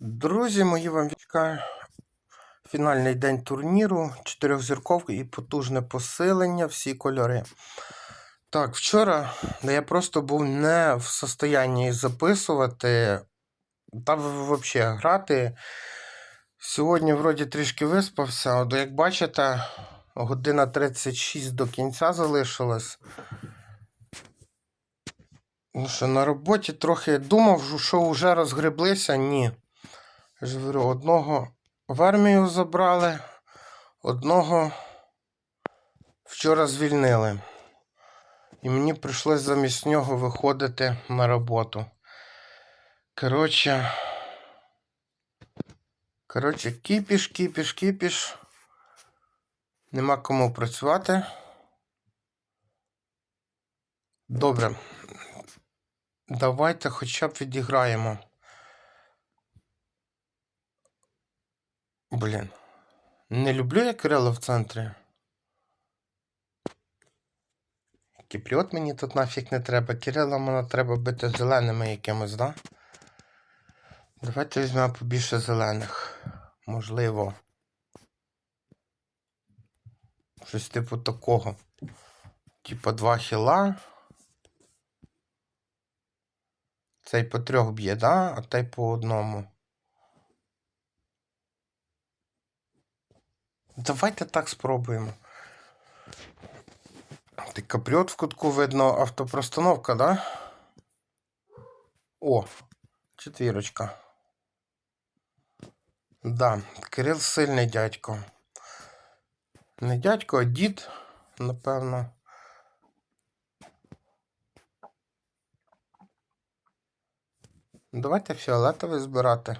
Друзі, мої вам вітка. Фінальний день турніру, чотирьохзірковки і потужне посилення, всі кольори. Так, вчора я просто був не в состоянні записувати та взагалі грати. Сьогодні, вроді, трішки виспався. От, як бачите, година 36 до кінця залишилось. Ну що, на роботі трохи думав, що вже розгреблися. Ні. Я одного в армію забрали, одного вчора звільнили. І мені прийшлось замість нього виходити на роботу. Коротше. Коротше, кіпіш, кіпіш, кіпіш. Нема кому працювати. Добре. Давайте хоча б відіграємо. Блін. Не люблю я Кирила в центрі. Кіпріот мені тут нафіг не треба. Кирила мене треба бити зеленими якимось, да? Давайте візьмемо побільше зелених. Можливо. Щось типу такого. Типа два хіла. Цей по трьох б'є, да? А той по одному. Давайте так спробуємо. Ти капріот в кутку видно автопростановка, да? О, четвірочка. Да, Кирил сильний дядько. Не дядько, а дід, напевно. Давайте фіолетовий збирати.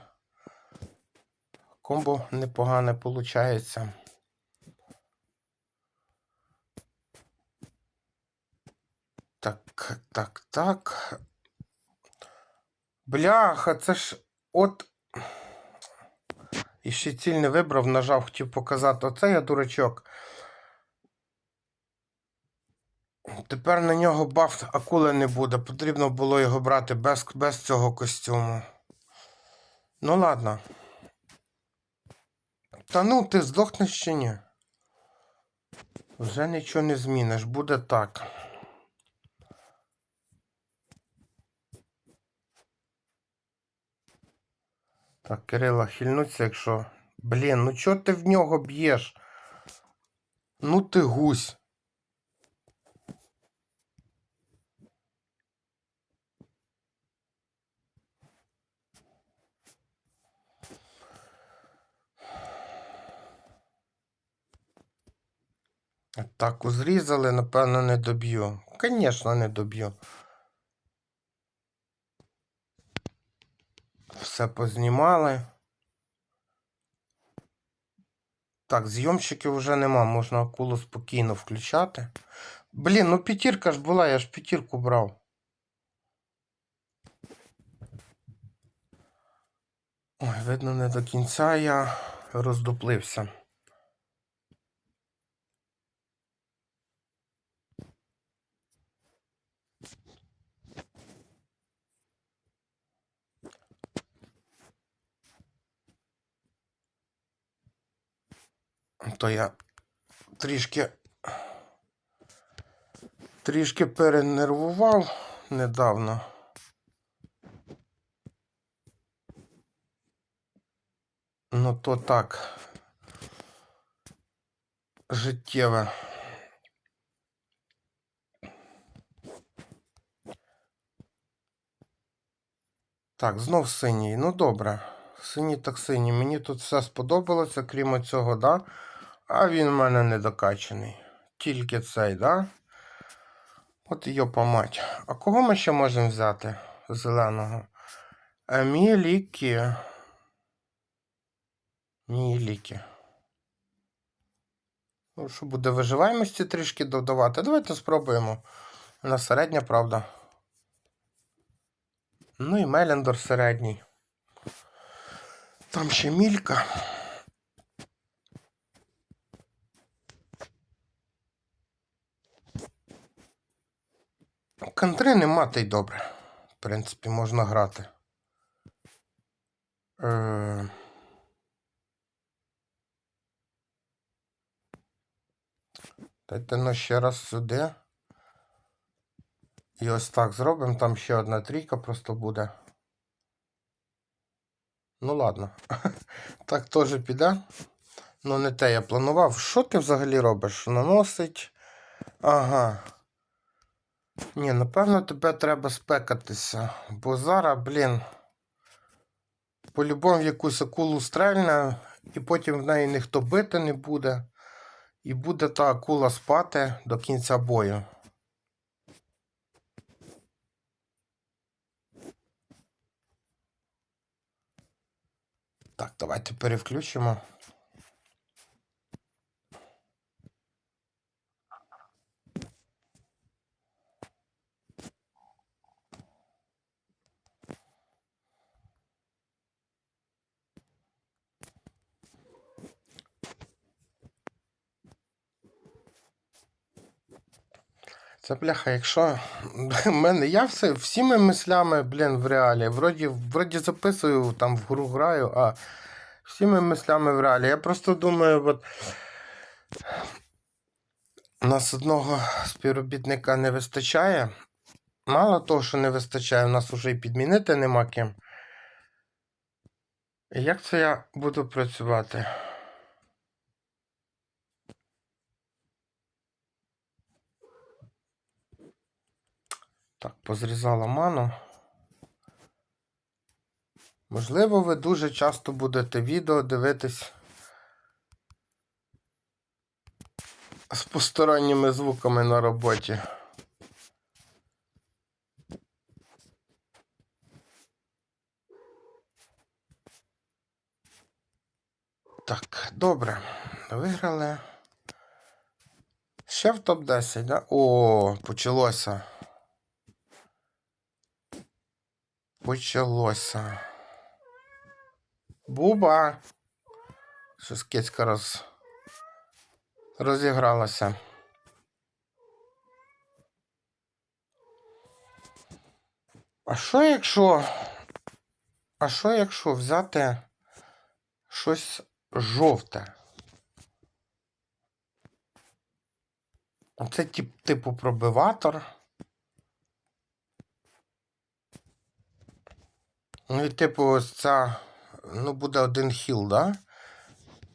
Комбо непогане виходить. Так, так, так. Бляха, це ж от. І ще ціль не вибрав, нажав, хотів показати. Оце я дурачок. Тепер на нього баф акули не буде. Потрібно було його брати без, без цього костюму. Ну ладно. Та ну, ти здохнеш чи ні? Вже нічого не зміниш, буде так. Так, Кирила, хильнуться, якщо. Блін, ну чого ти в нього б'єш? Ну ти гусь. Атаку зрізали, напевно, не доб'ю. Звісно, не доб'ю. Все познімали. Так, зйомщиків вже нема, можна акулу спокійно включати. Блін, ну п'ятірка ж була, я ж п'ятірку брав. Ой, видно, не до кінця я роздуплився. То я трішки трішки перенервував недавно. Ну то так. Життєве. Так, знов синій. Ну добре. Синій так синій. Мені тут все сподобалося, крім цього, да? А він в мене не докачаний. Тільки цей, да? От йопа мать. А кого ми ще можемо взяти зеленого? А Мілікі. Мілікі. Ну, що буде виживаємості трішки додавати? Давайте спробуємо. На середня, правда. Ну і Мелендор середній. Там ще мілька. Кантри нема та й добре. В принципі, можна грати. Е... Дайте ну ще раз сюди. І ось так зробимо. Там ще одна трійка просто буде. Ну ладно. так теж піде. Ну, не те я планував. Що ти взагалі робиш? Наносить. Ага. Ні, напевно, тебе треба спекатися. Бо зараз, блін. По-любому якусь акулу стрельне, і потім в неї ніхто бити не буде. І буде та акула спати до кінця бою. Так, давайте перевключимо. Це бляха, якщо мене я все всіми мислями, блін, в реалі. Вроді, вроді записую, там в гру граю, а всіми мислями в реалі. Я просто думаю, от нас одного співробітника не вистачає. Мало того, що не вистачає, у нас вже і підмінити нема ким. Як це я буду працювати? Так, позрізала ману. Можливо, ви дуже часто будете відео дивитись з посторонніми звуками на роботі. Так, добре. Виграли. Ще в топ-10, да? О, почалося. Почалося. Буба. Щось кицька роз... розігралася. А що якщо. А що якщо взяти щось жовте? Це тип, типу пробиватор. Ну і типу ось ця, ну буде один хіл, да?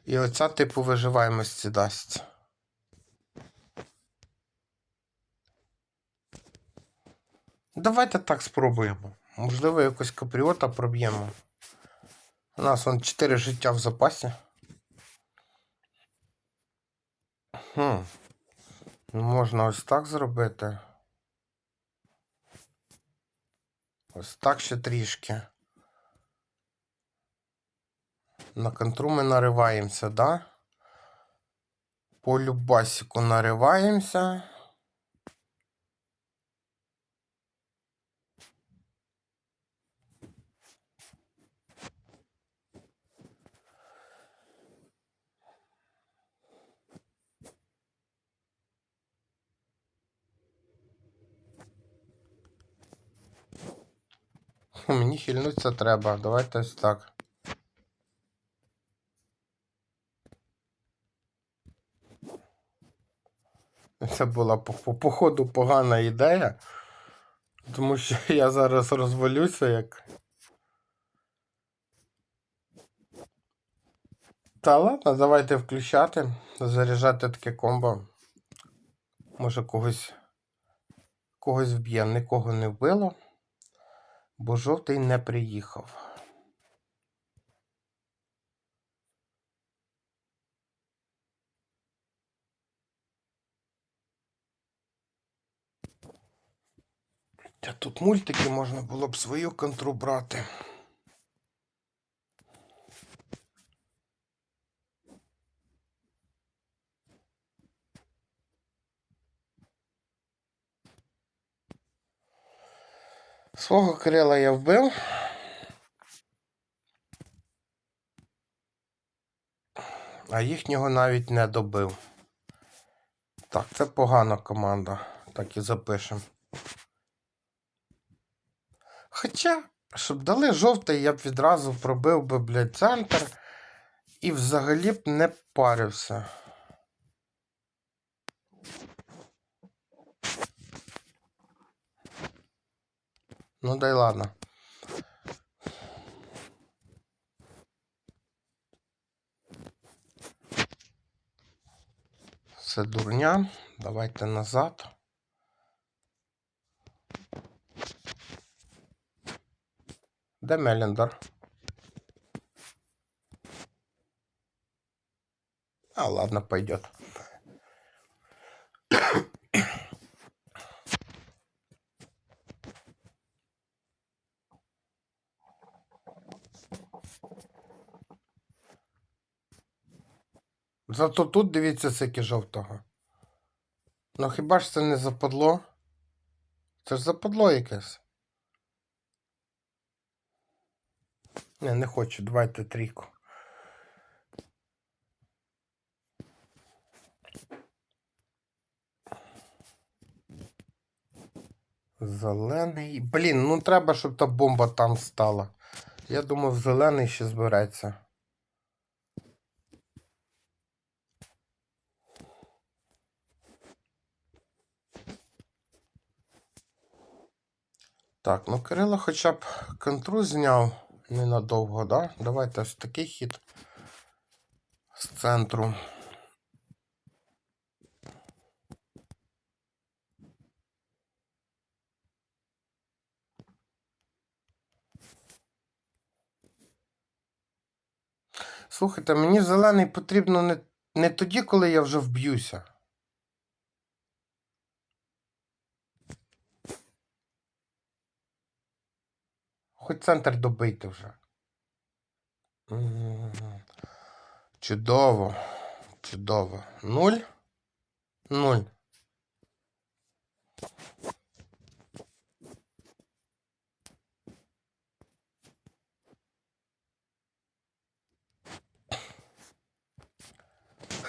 І оця типу виживаємості дасть. Давайте так спробуємо. Можливо, якось капріота проб'ємо. У нас вон 4 життя в запасі. Хм. Ну, Можна ось так зробити. Ось так ще трішки. На контру ми нариваємося, да? По любасіку нариваємося. Мені хильнуться треба. Давайте ось так. Це була по, по, по погана ідея. Тому що я зараз розвалюся як. Та ладно, давайте включати, заряджати таке комбо. Може когось когось вб'є, нікого не вбило, бо жовтий не приїхав. Та тут мультики можна було б свою контру брати. Свого крила я вбив. А їхнього навіть не добив. Так, це погана команда. Так і запишемо. Хоча Щоб дали жовтий, я б відразу пробив би, блядь, центр і взагалі б не парився. Ну дай ладно. Це дурня. Давайте назад. Де Мелендер? А, ладно, пойдет. Зато тут дивіться скільки жовтого. Ну хіба ж це не западло? Це ж западло якесь. Не, не хочу, давайте трійку. Зелений. Блін, ну треба, щоб та бомба там стала. Я думав, зелений ще збереться. Так, ну Кирило хоча б контру зняв ненадовго, да? Давайте ось такий хід з центру. Слухайте, мені зелений потрібно не, не тоді, коли я вже вб'юся. Хоч центр добийте вже. Чудово. Чудово. Нуль? Нуль.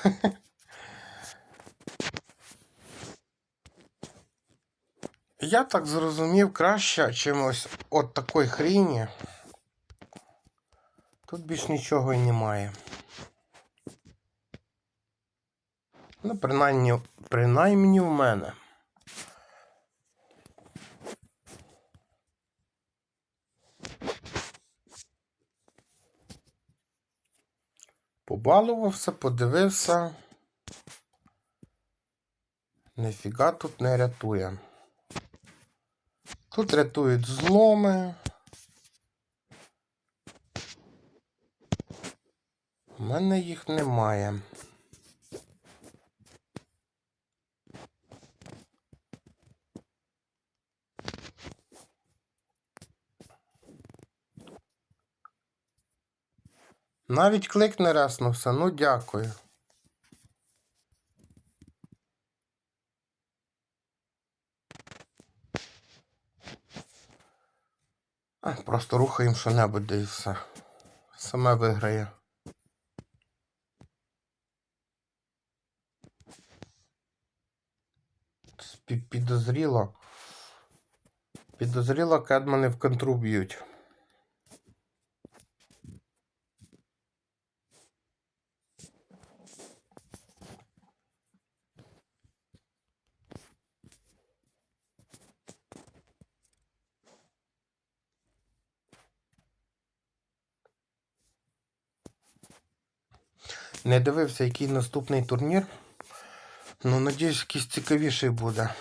Я так зрозумів краще, чимось от такої хріні. Тут більш нічого і немає. Ну, принаймні, принаймні в мене. Побалувався, подивився. Ніфіга тут не рятує. Тут рятують зломи. У мене їх немає. Навіть клик не раснувся, ну дякую. А, просто рухаємо що-небудь і все. Саме виграє. Пі- Підозріло. Підозріло, кедмани в контру б'ють. Не дивився, який наступний турнір. Ну, надіюсь, якийсь цікавіший буде.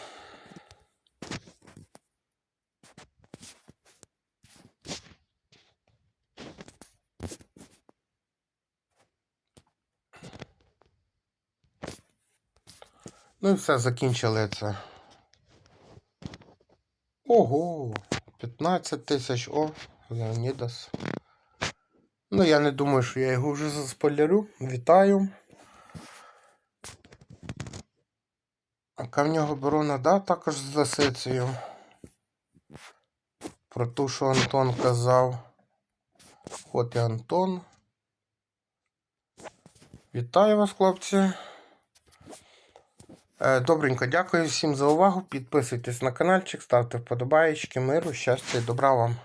Ну і все, закінчили це. Ого, 15 тисяч, о, Леонідас. Ну, я не думаю, що я його вже заспойлерю. Вітаю. Яка в нього оборона, да, також з лисицею. Про ту, що Антон казав. От і Антон. Вітаю вас, хлопці. Е, Добренько, дякую всім за увагу. Підписуйтесь на каналчик, ставте вподобаєчки, миру, щастя і добра вам.